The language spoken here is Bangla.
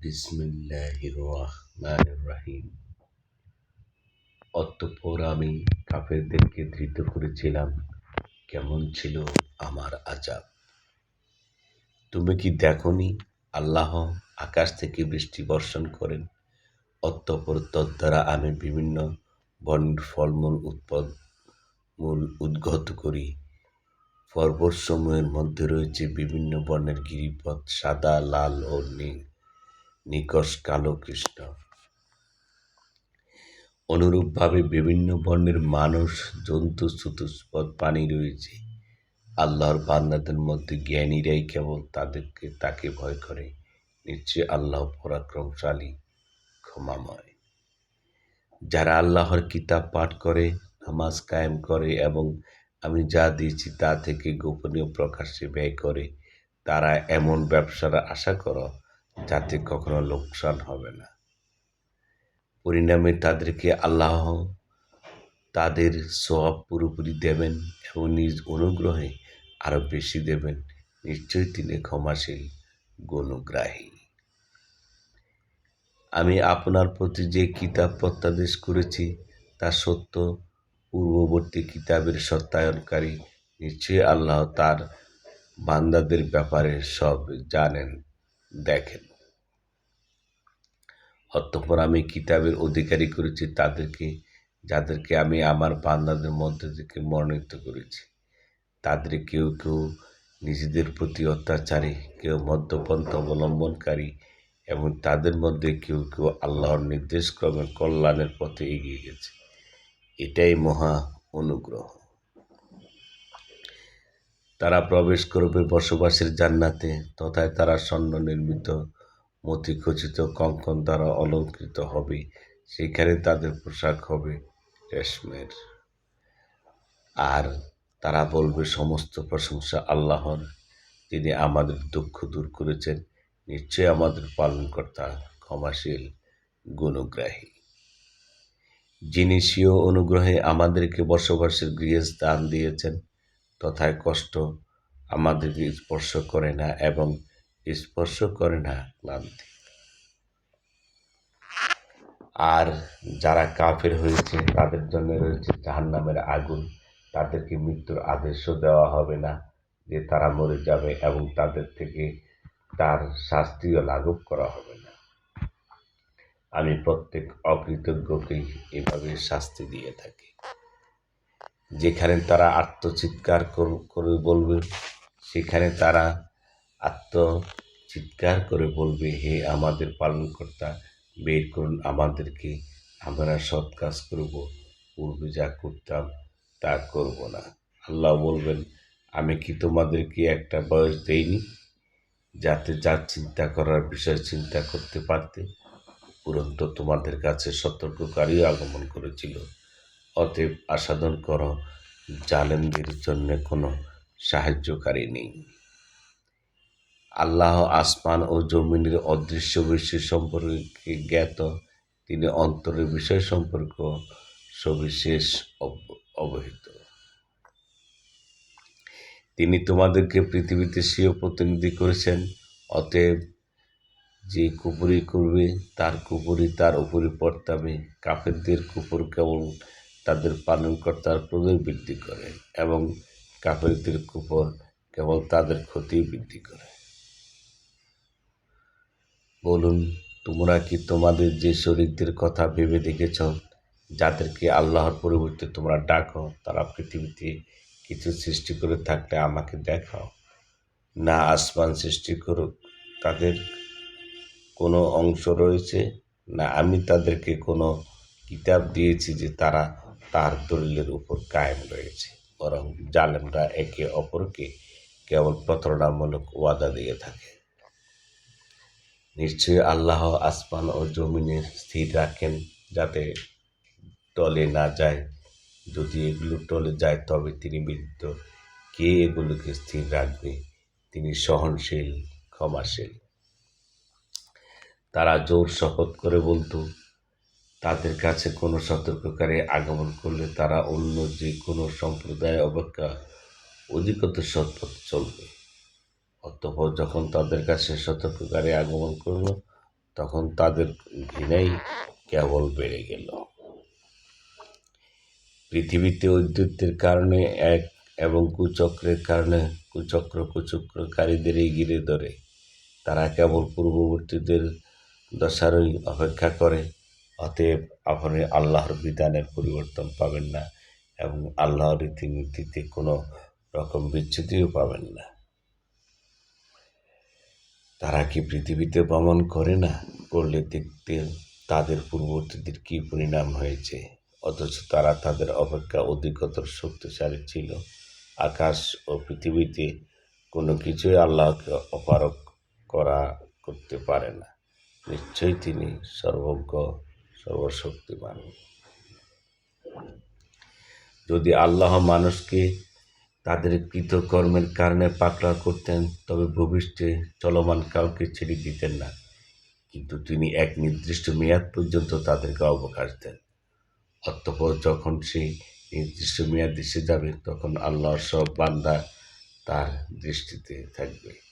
বিসমিল্লাহির রহমানির রহিম। অতঃপর আমি কাফেরদেরকে ধৃত করেছিলাম। কেমন ছিল আমার আজাব? তুমি কি দেখনি আল্লাহ আকাশ থেকে বৃষ্টি বর্ষণ করেন? অতঃপর তদ্বারা আমি বিভিন্ন বর্ণের ফলমূল উৎপদ, মূল উদ্গত করি। পর্বতসমূহের মধ্যে রয়েছে বিভিন্ন বর্ণের গিরিপথ, সাদা, লাল ও নীল। নিকষ কালো কৃষ্ণ। অনুরূপভাবে বিভিন্ন বর্ণের মানুষ, জন্তু চতুষ্পদ পানি রয়েছে। আল্লাহর বান্দাদের মধ্যে জ্ঞানীরাই কেবল তাদেরকে, তাকে ভয় করে। নিশ্চয় আল্লাহ পরাক্রমশালী, ক্ষমাময়। যারা আল্লাহর কিতাব পাঠ করে, নামাজ কায়েম করে এবং আমি যা দিয়েছি তা থেকে গোপনীয় প্রকাশ্যে ব্যয় করে, তারা এমন ব্যবসার আশা করো যাতে কখনো লোকসান হবে না। পরিণামে তাদেরকে আল্লাহ তাদের সব পুরোপুরি দেবেন এবং নিজ অনুগ্রহে আরও বেশি দেবেন। নিশ্চয়ই তিনি ক্ষমাশীল, গণগ্রাহী। আমি আপনার প্রতি যে কিতাব প্রত্যাদেশ করেছি, তা সত্য। পূর্ববর্তী কিতাবের সত্যায়নকারী নিশ্চয়ই আল্লাহ তার বান্দাদের ব্যাপারে সব জানেন, দেখেন। অতঃপর আমি কিতাবের অধিকারী করেছি তাদেরকে, যাদেরকে আমি আমার বান্দাদের মধ্যে থেকে মনোনীত করেছি। তাদের কেউ কেউ নিজেদের প্রতি অত্যাচারী, কেউ মধ্যপন্থ অবলম্বনকারী এবং তাদের মধ্যে কেউ কেউ আল্লাহর নির্দেশক্রমে কল্যাণের পথে এগিয়ে গেছে। এটাই মহা অনুগ্রহ। তারা প্রবেশ করবে বসবাসের জান্নাতে, তথায় তারা স্বর্ণ নির্মিত মতিখচিত কঙ্কন দ্বারা অলঙ্কৃত হবে, সেখানে তাদের পোশাক হবে রেশমের। আর তারা বলবে, সমস্ত প্রশংসা আল্লাহর। তিনি আমাদের দুঃখ দূর করেছেন। নিশ্চয় আমাদের পালনকর্তা ক্ষমাশীল, গুণগ্রাহী। যিনি স্বীয় অনুগ্রহে আমাদেরকে বসবাসের গৃহে স্থান দিয়েছেন, তথায় কষ্ট আমাদেরকে স্পর্শ করে না এবং স্পর্শ করে না ক্লান্তি। আর যারা কাফের হয়েছে, তাদের জন্য রয়েছে জাহান্নামের আগুন। তাদেরকে মৃত্যুর আদেশও দেওয়া হবে না যে তারা মরে যাবে এবং তাদের থেকে তার শাস্তিও লাঘব করা হবে না। আমি প্রত্যেক অকৃতজ্ঞকেই এভাবে শাস্তি দিয়ে থাকি। যেখানে তারা আত্মচিৎকার করে বলবে, সেখানে তারা আত্মচিৎকার করে বলবে, হে আমাদের পালনকর্তা, বের করুন আমাদেরকে। আমরা সৎ কাজ করব, পূর্বে যা করতাম তা করব না। আল্লাহ বলবেন, আমি কি তোমাদেরকে একটা বয়স দেইনি? যাতে যা চিন্তা করার বিষয় চিন্তা করতে পারতে, উপরন্ত তোমাদের কাছে সতর্ককারীও আগমন করেছিল। অতএব আসাদন করো, জালেমদের জন্য কোনো সাহায্যকারী নেই। আল্লাহ আসমান ও জমিনের অদৃশ্য বিষয় সম্পর্কে জ্ঞাত। তিনি অন্তরের বিষয় সম্পর্ক সবিশেষ অবহিত। তিনি তোমাদেরকে পৃথিবীতে স্বীয় প্রতিনিধি করেছেন। অতএব যে কুপুরি করবে, তার কুপুরি তার উপরে পড়তাবে কাফেরদের কুপুর কেবল তাদের পালনকর্তার প্রদয় বৃদ্ধি করে এবং কাফেরদের কুপুর কেবল তাদের ক্ষতি বৃদ্ধি করে। বলুন, তোমরা কি তোমাদের যে শরীরদের কথা ভেবে দেখেছ, যাদেরকে আল্লাহর পরিবর্তে তোমরা ডাকো, তারা পৃথিবীতে কিছু সৃষ্টি করে থাকলে আমাকে দেখাও। না আসমান সৃষ্টি করুক, তাদের কোনো অংশ রয়েছে? না আমি তাদেরকে কোনো কিতাব দিয়েছি যে তারা তার দলিলের উপর কায়েম রয়েছে, বরং জালেমরা একে অপরকে কেবল প্রতারণামূলক ওয়াদা দিয়ে থাকে। নিশ্চয়ই আল্লাহ আসমান ও জমিনে স্থির রাখেন যাতে টলে না যায়। যদি এগুলো টলে যায়, তবে তিনি বিরুদ্ধ কে এগুলোকে স্থির রাখবে? তিনি সহনশীল, ক্ষমাশীল। তারা জোর শপথ করে বলতো, তাদের কাছে কোনো সতর্ককারী আগমন করলে তারা অন্য যে কোনো সম্প্রদায় অপেক্ষা অধিকতর সৎপথ চলবে। অতঃপর যখন তাদের কাছে সতর্ককারী আগমন করল, তখন তাদের ঘৃণাই কেবল বেড়ে গেল। পৃথিবীতে ঔদ্ধত্যের কারণে এক এবং কুচক্রের কারণে কুচক্র কুচক্রকারীদেরই ঘিরে ধরে। তারা কেবল পূর্ববর্তীদের দশারই অপেক্ষা করে, অতএব আপনি আল্লাহর বিধানের পরিবর্তন পাবেন না এবং আল্লাহর রীতিনীতিতে কোনো রকম বিচ্যুতিও পাবেন না। তারা কি পৃথিবীতে ভ্রমণ করে না? করলে দেখতে তাদের পূর্ববর্তীদের কি পরিণাম হয়েছে? অথচ তারা তাদের অপেক্ষা অধিকতর শক্তিশালী ছিল। আকাশ ও পৃথিবীতে কোনো কিছুই আল্লাহকে অপারক করা করতে পারে না। নিশ্চয়ই তিনি সর্বজ্ঞ, সর্বশক্তিমান। যদি আল্লাহ মানুষকে তাদের কৃতকর্মের কারণে পাকড়া করতেন, তবে ভবিষ্যতে চলমান কাউকে ছেড়ে দিতেন না। কিন্তু তিনি এক নির্দিষ্ট মেয়াদ পর্যন্ত তাদেরকে অবকাশ দেন। অতঃপর যখন সেই নির্দিষ্ট মেয়াদ এসে যাবে, তখন আল্লাহর সব বান্দা তার দৃষ্টিতে থাকবে।